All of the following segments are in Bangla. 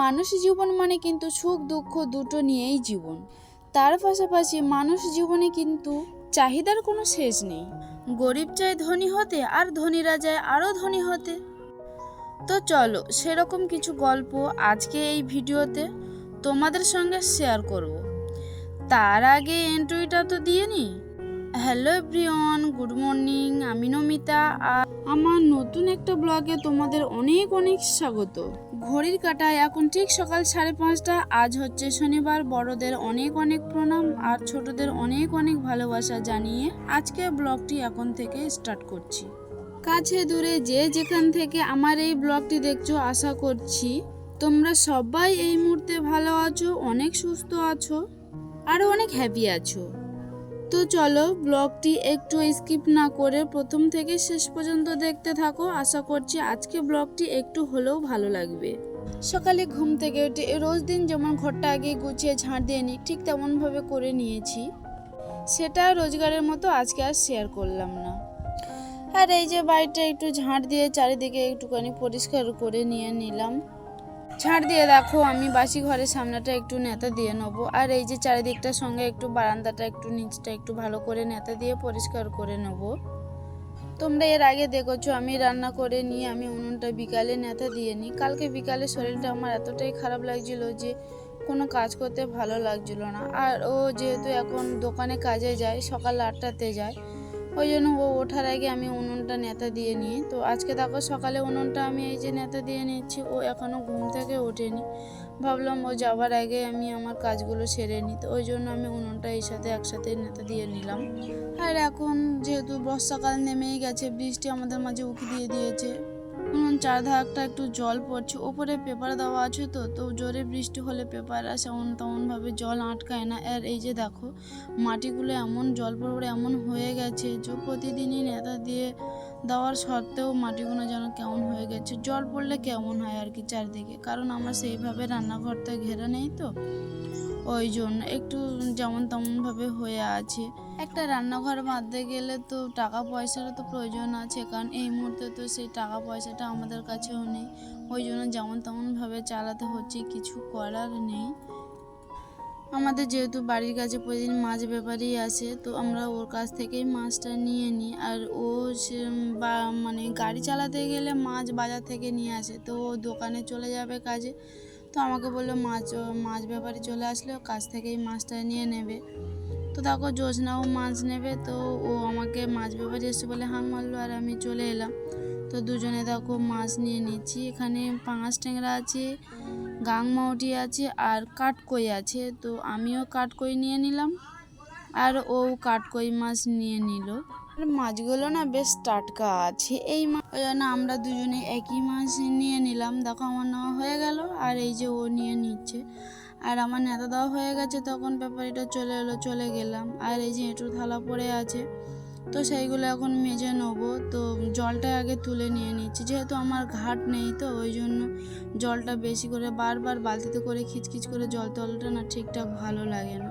মানুষ জীবন মানে কিন্তু সুখ, দুঃখ দুটো নিয়েই জীবন। তার পাশাপাশি মানুষ জীবনে কিন্তু চাহিদার কোনো শেষ নেই। গরিব চায় ধনী হতে আর ধনীরা যায় আরও ধনী হতে। তো চলো সেরকম কিছু গল্প আজকে এই ভিডিওতে তোমাদের সঙ্গে শেয়ার করব। তার আগে এন্ট্রিটা তো দিয়ে নি। হ্যালো এভরিওয়ান গুড মর্নিং আমি নমিতা আর আমার নতুন একটা ব্লগে তোমাদের অনেক অনেক স্বাগত। ঘড়ির কাটায় এখন ঠিক সকাল সাড়ে পাঁচটা। আজ হচ্ছে শনিবার, বড়দের অনেক অনেক প্রণাম আর ছোটদের অনেক অনেক ভালোবাসা জানিয়ে আজকে ব্লগটি এখন থেকে স্টার্ট করছি। কাছে দূরে যে যেখান থেকে আমার এই ব্লগটি দেখছ, আশা করছি তোমরা সবাই এই মুহূর্তে ভালো আছো, অনেক সুস্থ আছো আরও অনেক হ্যাপি আছো। তো চলো ব্লগটি একটু স্কিপ না করে প্রথম থেকে শেষ পর্যন্ত দেখতে থাকো। আশা করছি আজকে ব্লগটি একটু হলেও ভালো লাগবে। সকালে ঘুম থেকে উঠে রোজ দিন যেমন ঘরটা আগে গুছিয়ে ঝাঁট দিয়ে নিই ঠিক তেমনভাবে করে নিয়েছি। সেটা রোজগারের মতো আজকে আর শেয়ার করলাম না। আর এই যে বাড়িটা একটু ঝাঁট দিয়ে চারিদিকে একটুখানি পরিষ্কার করে নিয়ে নিলাম। ঝাড় দিয়ে দেখো, আমি বাসি ঘরের সামনেটা একটু নেতা দিয়ে নেব। আর এই যে চারিদিকটার সঙ্গে একটু বারান্দাটা একটু, নিচটা একটু ভালো করে নেতা দিয়ে পরিষ্কার করে নেব। তোমরা এর আগে দেখেছ, আমি রান্না করে নিয়ে আমি উনুনটা বিকালে নেতা দিয়ে নিই। কালকে বিকালে শরীরটা আমার এতটাই খারাপ লাগছিল যে, কোনো কাজ করতে ভালো লাগছিল না। আর ও যেহেতু এখন দোকানে কাজে যায়, সকাল আটটাতে যায় ওই জন্য ও ওঠার আগে আমি উনুনটা নেতা দিয়ে নিই। তো আজকে দেখো সকালে উনুনটা আমি এই যে নেতা দিয়ে নিচ্ছি, ও এখনও ঘুম থেকে ওঠেনি। ভাবলাম ও যাওয়ার আগে আমি আমার কাজগুলো সেরে নিই। তো ওই জন্য আমি উনুনটা এই সাথে একসাথে নেতা দিয়ে নিলাম। আর এখন যেহেতু বর্ষাকাল নেমেই গেছে, বৃষ্টি আমাদের মাঝে উঁকি দিয়ে দিয়েছে। উনুন চারধারটা একটু জল পড়ছে। ওপরে পেপার দেওয়া আছে তো তো জোরে বৃষ্টি হলে পেপার আসে এমন তেমনভাবে জল আটকায় না। আর এই যে দেখো, মাটিগুলো এমন জল পড়ে, এমন হয়ে গেছে যে প্রতিদিনই নেতা দিয়ে দেওয়ার সত্ত্বেও মাটিগুলো যেন কেমন হয়ে গেছে, জল পড়লে কেমন হয় আর কি চারদিকে? কারণ আমার সেইভাবে রান্নাঘরটা ঘেরা নেই তো। ওই জন্য একটু যেমন তেমনভাবে হয়ে আছে। একটা রান্নাঘর বাঁধতে গেলে তো টাকা পয়সারও তো প্রয়োজন আছে, কারণ এই মুহূর্তে তো সেই টাকা পয়সাটা আমাদের কাছেও নেই। ওই জন্য যেমন তেমনভাবে চালাতে হচ্ছে, কিছু করার নেই। আমাদের যেহেতু বাড়ির কাছে প্রতিদিন মাছ ব্যাপারই আছে, তো আমরা ওর কাছ থেকেই মাছটা নিয়ে নিই। আর ও সে বা মানে গাড়ি চালাতে গেলে মাছ বাজার থেকে নিয়ে আসে, তো ও দোকানে চলে যাবে কাজে। তো আমাকে বলল, মাছ মাছ ব্যাপারে চলে আসলে কাছ থেকেই মাছটা নিয়ে নেবে। তো দেখো জোসনাও মাছ নেবে, তো ও আমাকে মাছ ব্যাপারে এসে বলে, হাঁক মারলো আর আমি চলে এলাম। তো দুজনে দেখো মাছ নিয়ে নিচ্ছি। এখানে পাঙাশ ট্যাংরা আছে গাংমাউটি আছে আর কাঠকই আছে, তো আমিও কাঠকই নিয়ে নিলাম। আর ও কাঠকই মাছ নিয়ে নিল। আর মাছগুলো না বেশ টাটকা আছে। এই মাছ ওই জন্য আমরা দুজনে একই মাছ নিয়ে নিলাম। দেখো আমার নেওয়া হয়ে গেল, আর এই যে ও নিয়ে নিচ্ছে। আর আমার নেতা দেওয়া হয়ে গেছে, তখন ব্যাপারীটা চলে এলো, চলে গেলাম। আর এই যে এঁটু থালা পড়ে আছে। তো সেইগুলো এখন মেজে নেব। তো জলটা আগে তুলে নিয়ে নিচ্ছি। যেহেতু আমার ঘাট নেই তো, ওই জন্য জলটা বেশি করে, বারবার বালতিতে করে খিচখিচ করে জল তোলাটা না ঠিকঠাক ভালো লাগে না।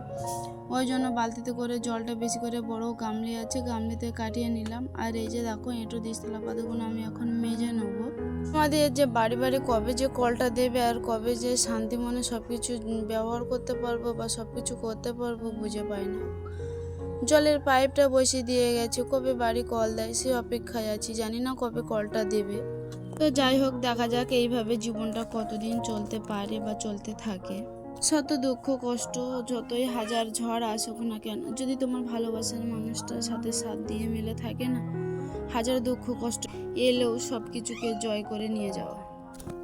ওই জন্য বালতিতে করে জলটা বেশি করে, বড় গামলি আছে, গামলিতে কাটিয়ে নিলাম। আর এই যে দেখো, এঁটো দিস্তলা পাতাগুলো আমি এখন মেজে নেব। আমাদের যে বাড়ি বাড়ি কবে যে কলটা দেবে আর কবে যে শান্তি মনে সব কিছু ব্যবহার করতে পারব বা সব কিছু করতে পারব, বুঝে পাই না। জলের পাইপটা বসিয়ে দিয়ে গেছে, কবে বাড়ি কল দেয় সে অপেক্ষায় আছি, জানি না কবে কলটা দেবে। তো যাই হোক, দেখা যাক এইভাবে জীবনটা কতদিন চলতে পারে বা চলতে থাকে। শত দুঃখ, কষ্ট, যতই হাজার ঝড় আসুক না কেন, যদি তোমার ভালোবাসার মানুষটার সাথে সাথ দিয়ে মিলে থাকে না, হাজার দুঃখ, কষ্ট, এলেও সব কিছুকে জয় করে নিয়ে যাওয়া।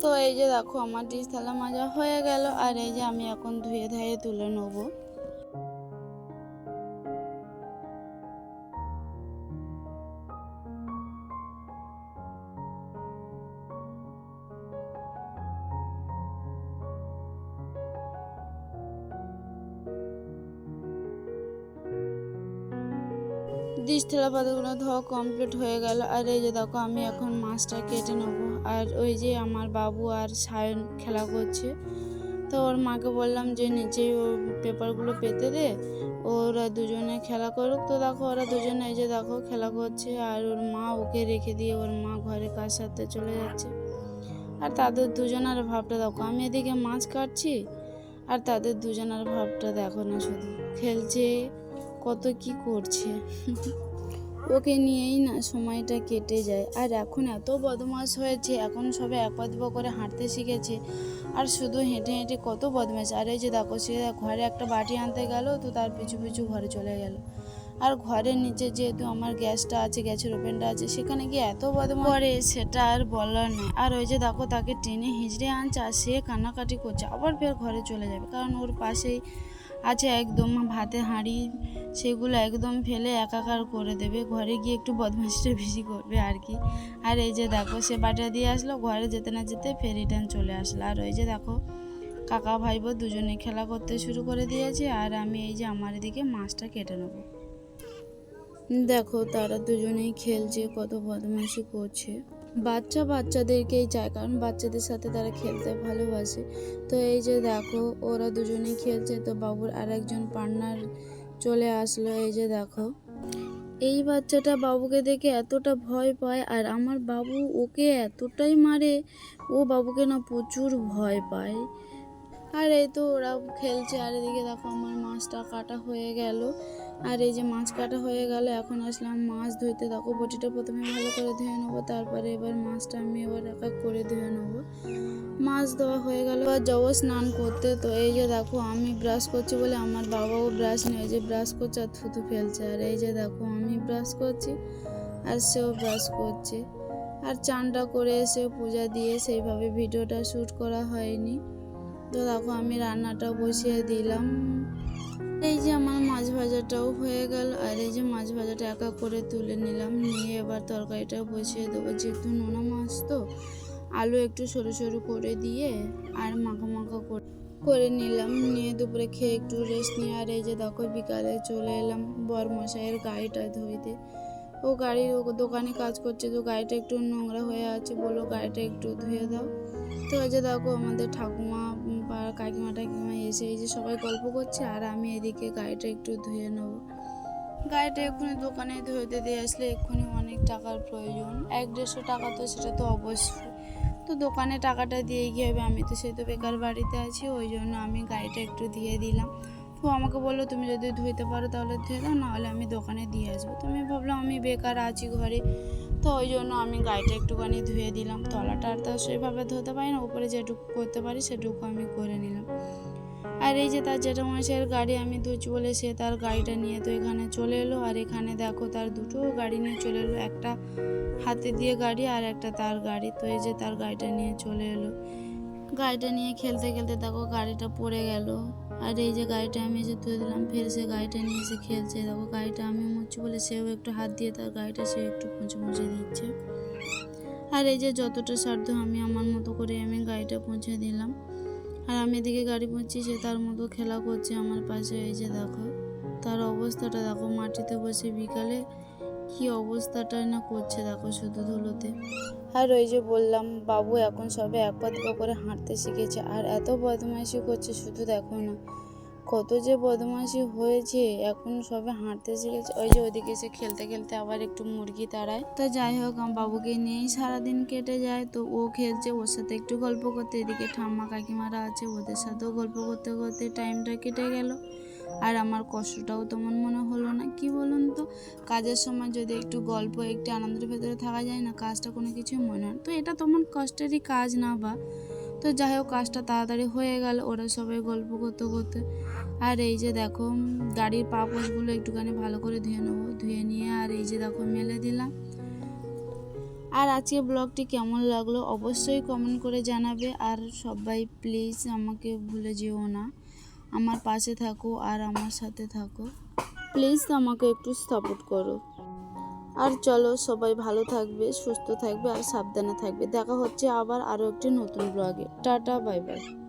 তো এই যে দেখো, আমার ডিশ থালা মাজা হয়ে গেল, আর এই যে আমি এখন ধুয়ে ধায়ে তুলে নেব। ডিশ থালা পাতাগুলো ধোয়া কমপ্লিট হয়ে গেল। আর এই যে দেখো, আমি এখন মাছটা কেটে নেব। আর ওই যে আমার বাবু আর সায়ন খেলা করছে। তো ওর মাকে বললাম যে, নিচে ও পেপারগুলো পেতে দে। ওরা দুজনে খেলা করুক। তো দেখো, ওরা দুজনে এই যে দেখো খেলা করছে। আর ওর মা ওকে রেখে দিয়ে ওর মা ঘরে কাজ সারতে চলে যাচ্ছে। আর তাদের দুজনের ভাবটা দেখো, আমি এদিকে মাছ কাটছি। আর তাদের দুজনের ভাবটা দেখো না শুধু, খেলছে কত কি করছে। ওকে নিয়েই না সময়টা কেটে যায়। আর এখন এত বদমাস হয়েছে, এখন সবে এক করে হাঁটতে শিখেছে। আর শুধু হেঁটে হেঁটে কত বদমাস আর এই যে দেখো, সে ঘরে একটা বাটি আনতে গেল, তো তার পিছু পিছু ঘরে চলে গেল। আর ঘরের নিচে যেহেতু আমার গ্যাসটা আছে, গ্যাসের ওপেনটা আছে, সেখানে গিয়ে এত বদমাস করে সেটা আর বলার নেই আর ওই যে দেখো, তাকে টেনে হিঁচড়ে আনছে, আর সে কান্নাকাটি করছে। আবার ফের ঘরে চলে যাবে। কারণ ওর পাশেই আছে একদম ভাতে হাঁড়ি সেগুলো একদম ফেলে একাকার করে দেবে। ঘরে গিয়ে একটু বদমাশিটা বেশি করবে আর কি। আর এই যে দেখো, সে বাটা দিয়ে আসলো, ঘরে যেতে না যেতে ফের রিটার্ন চলে আসলো। আর ওই যে দেখো, কাকা ভাইবো দুজনে খেলা করতে শুরু করে দিয়েছে। আর আমি এই যে আমার এদিকে মাছটা কেটে নেব। দেখো, তারা দুজনেই খেলছে, কত বদমাইশি করছে। বাচ্চা বাচ্চাদেরকেই চায়, কারণ বাচ্চাদের সাথে তারা খেলতে ভালোবাসে। তো এই যে দেখো, ওরা দুজনেই খেলছে, তো বাবুর আর একজন পার্টনার চলে আসলো, এই যে দেখো। এই বাচ্চাটা বাবুকে দেখে এতটা ভয় পায়, আর আমার বাবু ওকে এতটাই মারে, ও বাবুকে না প্রচুর ভয় পায়। আর এই তো ওরা খেলছে, আর এদিকে দেখো আমার মাছটা কাটা হয়ে গেল। আর এই যে মাছ কাটা হয়ে গেল, এখন আসলাম মাছ ধুইতে। দেখো, বটিটা প্রথমে ভালো করে ধুয়ে নেব, তারপরে এবার মাছটা আমি এবার এক এক করে ধুয়ে নেব। মাছ দেওয়া হয়ে গেল আর যাব স্নান করতে। তো এই যে দেখো, আমি ব্রাশ করছি বলে আমার বাবাও ব্রাশ নেই যে ব্রাশ করছে আর থুতু ফেলছে। আর এই যে দেখো, আমি ব্রাশ করছি আর সেও ব্রাশ করছে। আর চানটা করে এসে পূজা দিয়ে সেইভাবে ভিডিওটা শ্যুট করা হয়নি। তো দেখো আমি রান্নাটাও বসিয়ে দিলাম। এই যে আমার মাছ ভাজাটাও হয়ে গেল, আর এই যে মাছ ভাজাটা একা করে তুলে নিলাম। নিয়ে এবার তরকারিটা বসিয়ে দেবো। যেহেতু নোনা মাছ তো, আলু একটু সরু সরু করে দিয়ে আর মাখা মাখা করে করে নিলাম। নিয়ে দুপুরে খেয়ে একটু রেস্ট নিয়ে, আর এই যে দেখো বিকালে চলে এলাম বরমশাইয়ের গাড়িটা ধুইতে। ও গাড়ির দোকানে কাজ করছে, তো গাড়িটা একটু নোংরা হয়ে আছে বলো গাড়িটা একটু ধুয়ে দাও। তো এই যে দেখো আমাদের ঠাকুমা কাকিমা টাকিমা এসে এই যে সবাই গল্প করছে, আর আমি এদিকে গাড়িটা একটু ধুয়ে নেব। গাড়িটা এক্ষুনি দোকানে ধুয়ে দিয়ে আসলে এক্ষুনি অনেক টাকার প্রয়োজন। এক দেড়শো টাকা তো সেটা তো অবশ্যই। তো দোকানে টাকাটা দিয়ে গিয়ে হবে? আমি তো সেই তো বেকার বাড়িতে আছি, ওই জন্য আমি গাড়িটা একটু দিয়ে দিলাম। তো আমাকে বলল, তুমি যদি ধুইতে পারো তাহলে ধুয়ে দাও, নাহলে আমি দোকানে দিয়ে আসব। তো আমি ভাবলাম, আমি বেকার আছি ঘরে তো ওই জন্য আমি গাড়িটা একটুখানি ধুয়ে দিলাম। তলাটা আর তো সেভাবে ধুতে পারি না, উপরে যেটুকু করতে পারি সেটুকু আমি করে নিলাম। আর এই যে তার যেটা জেঠামশাইয়ের গাড়ি আমি ধুচ্ছি বলে সে তার গাড়িটা নিয়ে তো এখানে চলে এলো। আর এখানে দেখো তার দুটো গাড়ি নিয়ে চলে এলো, একটা হাতে দিয়ে গাড়ি আর একটা তার গাড়ি। তো এই যে তার গাড়িটা নিয়ে চলে এলো। গাড়িটা নিয়ে খেলতে খেলতে দেখো গাড়িটা পড়ে গেল। আর এই যে গাড়িটা আমি এসে তুলে দিলাম, ফের সে গাড়িটা নিয়ে এসে খেলছে। দেখো গাড়িটা আমি মুছছি বলে সেও একটু হাত দিয়ে তার গাড়িটা সে একটু মুছে মুছে দিচ্ছে আর এই যে যতটা সাধ্য আমি আমার মতো করে আমি গাড়িটা পৌঁছে দিলাম। আর আমি এদিকে গাড়ি পৌঁছি, সে তার মতো খেলা করছে আমার পাশে। এই যে দেখো, তার অবস্থাটা দেখো, মাটিতে বসে বিকালে কি অবস্থাটা না করছে দেখো শুধু ধুলোতে। আর ওই যে বললাম, বাবু এখন সবে এক করে হাঁটতে শিখেছে আর এত বদমাইশি করছে শুধু দেখো না। কত যে বদমাইশি হয়েছে, এখন সবে হাঁটতে শিখেছে। ওই যে ওদিকে সে খেলতে খেলতে আবার একটু মুরগি তাড়ায়। তো যাই হোক আমার বাবুকে নিয়েই সারাদিন কেটে যায়। তো ও খেলছে, ওর সাথে একটু গল্প করতে। এদিকে ঠাম্মা কাকিমারা আছে, ওদের সাথেও গল্প করতে করতে টাইমটা কেটে গেল। আর আমার কষ্টটাও তেমন মনে হলো না। কি বলুন তো? কাজের সময় যদি একটু গল্প, একটু আনন্দের ভেতরে থাকা যায় না, কাজটা কোনো কিছুই মনে হয় তো এটা তেমন কষ্টেরই কাজ না বা? তো যাই হোক, কাজটা তাড়াতাড়ি হয়ে গেল, ওরা সবাই গল্প করতে করতে। আর এই যে দেখো, গাড়ির পা পোষগুলো একটুখানি ভালো করে ধুয়ে নেব, ধুয়ে নিয়ে আর এই যে দেখো, মেলে দিলাম। আর আজকে ব্লগটি কেমন লাগল অবশ্যই কমেন্ট করে জানাবে। আর সবাই প্লিজ আমাকে ভুলে যেও না। আমার পাশে থাকো আর আমার সাথে থাকো। প্লিজ আমাকে একটু সাপোর্ট করো। আর চলো, সবাই ভালো থাকবে, সুস্থ থাকবে আর সাবধানে থাকবে। দেখা হচ্ছে আবার আরও একটি নতুন ব্লগে টাটা বাই বাই